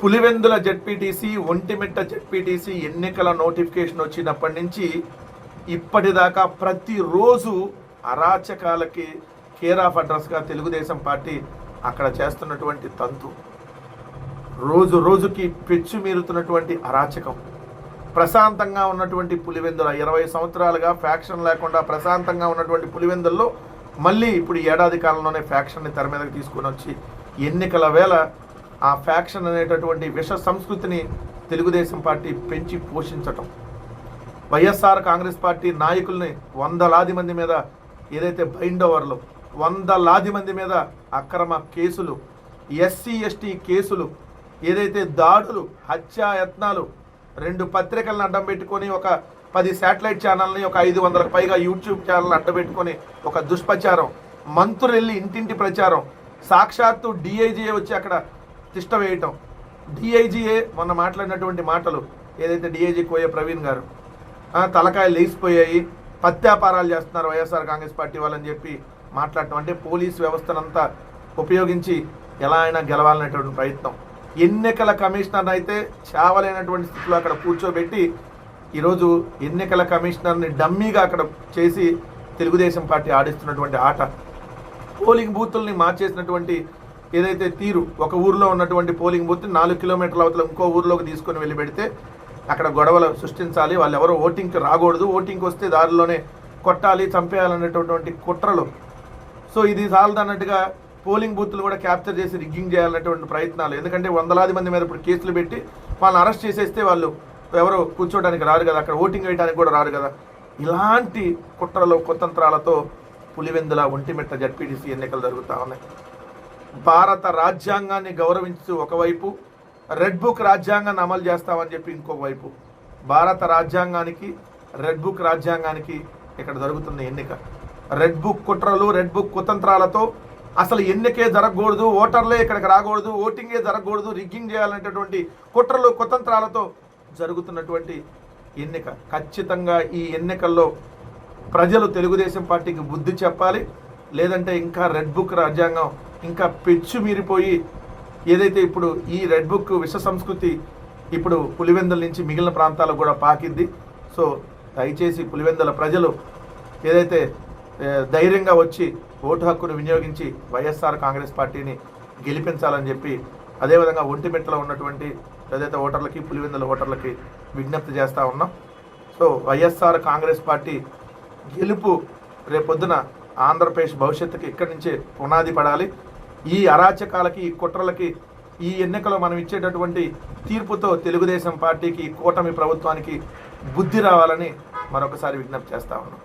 Pulivendula ZPTC Ontimitta ZPTC ఎన్నికల notification వచ్చినప్పటి నుంచి ఇప్పటిదాకా ప్రతిరోజు అరాచకాలకి కేర్ ఆఫ్ అడ్రస్గా తెలుగుదేశం పార్టీ అక్కడ చేస్తున్నటువంటి తంతు. రోజు రోజుకి పెచ్చు మీరుతున్నటువంటి అరాచకం. ప్రశాంతంగా ఉన్నటువంటి పులివెందుల ఇరవై సంవత్సరాలుగా ఫ్యాక్షన్ లేకుండా ప్రశాంతంగా ఉన్నటువంటి పులివెందుల్లో మళ్ళీ ఇప్పుడు ఈ ఏడాది కాలంలోనే ఫ్యాక్షన్ని తెర మీదకి తీసుకొని వచ్చి ఎన్నికల వేళ ఆ ఫ్యాక్షన్ అనేటటువంటి విష సంస్కృతిని తెలుగుదేశం పార్టీ పెంచి పోషించటం. వైఎస్ఆర్ కాంగ్రెస్ పార్టీ నాయకుల్ని వందలాది మంది మీద ఏదైతే బైండ్ ఓవర్లు వందలాది మంది మీద అక్రమ కేసులు ఎస్సీ ఎస్టీ కేసులు ఏదైతే దాడులు హత్యాయత్నాలు రెండు పత్రికలను అడ్డం పెట్టుకొని ఒక పది శాటిలైట్ ఛానల్ని ఒక ఐదు వందలకు పైగా యూట్యూబ్ ఛానల్ అడ్డబెట్టుకొని ఒక దుష్ప్రచారం మంత్రులు వెళ్ళి ఇంటింటి ప్రచారం సాక్షాత్తు డిఐజీఏ వచ్చి అక్కడ తిష్ట వేయటం డిఐజీఏ మొన్న మాట్లాడినటువంటి మాటలు. ఏదైతే డిఐజీ కోయ ప్రవీణ్ గారు. తలకాయలు లేచిపోయాయి. పత్యాపారాలు చేస్తున్నారు వైఎస్ఆర్ కాంగ్రెస్ పార్టీ వాళ్ళని చెప్పి మాట్లాడటం. అంటే పోలీస్ వ్యవస్థనంతా ఉపయోగించి ఎలా అయినా గెలవాలనేటువంటి ప్రయత్నం. ఎన్నికల కమిషనర్ అయితే చావలేనటువంటి స్థితిలో అక్కడ కూర్చోబెట్టి ఈరోజు ఎన్నికల కమిషనర్ని డమ్మీగా అక్కడ చేసి తెలుగుదేశం పార్టీ ఆడిస్తున్నటువంటి ఆట. పోలింగ్ బూతుల్ని మార్చేసినటువంటి ఏదైతే తీరు ఒక ఊర్లో ఉన్నటువంటి పోలింగ్ బూత్ నాలుగు కిలోమీటర్ల అవతల ఇంకో ఊర్లోకి తీసుకొని వెళ్ళి పెడితే అక్కడ గొడవలు సృష్టించాలి వాళ్ళు ఎవరో ఓటింగ్కి రాకూడదు. ఓటింగ్కి వస్తే దారిలోనే కొట్టాలి చంపేయాలనేటటువంటి కుట్రలు. సో ఇది చాలదన్నట్టుగా పోలింగ్ బూత్లు కూడా క్యాప్చర్ చేసి రిగ్గింగ్ చేయాలనేటువంటి ప్రయత్నాలు. ఎందుకంటే వందలాది మంది మీద ఇప్పుడు కేసులు పెట్టి వాళ్ళని అరెస్ట్ చేసేస్తే వాళ్ళు ఎవరు కూర్చోడానికి రారు కదా అక్కడ ఓటింగ్ వేయడానికి కూడా రారు కదా. ఇలాంటి కుట్రలు కుతంత్రాలతో పులివెందుల ఒంటిమిట్ట జడ్పీటీసీ ఎన్నికలు జరుగుతూ ఉన్నాయి. భారత రాజ్యాంగాన్ని గౌరవించుతూ ఒకవైపు రెడ్ బుక్ రాజ్యాంగాన్ని అమలు చేస్తామని చెప్పి ఇంకోవైపు భారత రాజ్యాంగానికి రెడ్ బుక్ రాజ్యాంగానికి ఇక్కడ జరుగుతున్న ఎన్నిక. రెడ్ బుక్ కుట్రలు రెడ్ బుక్ కుతంత్రాలతో అసలు ఎన్నికే జరగకూడదు ఓటర్లే ఇక్కడికి రాకూడదు ఓటింగే జరగకూడదు రిగ్గింగ్ చేయాలనేటటువంటి కుట్రలు కుతంత్రాలతో జరుగుతున్నటువంటి ఎన్నిక. ఖచ్చితంగా ఈ ఎన్నికల్లో ప్రజలు తెలుగుదేశం పార్టీకి బుద్ధి చెప్పాలి లేదంటే ఇంకా రెడ్ బుక్ రాజ్యాంగం ఇంకా పెచ్చు మీరిపోయి ఏదైతే ఇప్పుడు ఈ రెడ్ బుక్ విశ్వ సంస్కృతి ఇప్పుడు పులివెందుల నుంచి మిగిలిన ప్రాంతాలకు కూడా పాకింది. సో దయచేసి పులివెందుల ప్రజలు ఏదైతే ధైర్యంగా వచ్చి ఓటు హక్కును వినియోగించి వైఎస్ఆర్ కాంగ్రెస్ పార్టీని గెలిపించాలని చెప్పి అదేవిధంగా ఒంటిమిట్టలో ఉన్నటువంటి ఏదైతే ఓటర్లకి పులివెందుల ఓటర్లకి విజ్ఞప్తి చేస్తూ ఉన్నాం. సో వైఎస్ఆర్ కాంగ్రెస్ పార్టీ గెలుపు రేపొద్దున ఆంధ్రప్రదేశ్ భవిష్యత్తుకి ఇక్కడి నుంచే పునాది పడాలి. ఈ అరాచకాలకి ఈ కుట్రలకి ఈ ఎన్నికలో మనం ఇచ్చేటటువంటి తీర్పుతో తెలుగుదేశం పార్టీకి కూటమి ప్రభుత్వానికి బుద్ధి రావాలని మరొకసారి విజ్ఞప్తి చేస్తా ఉన్నాం.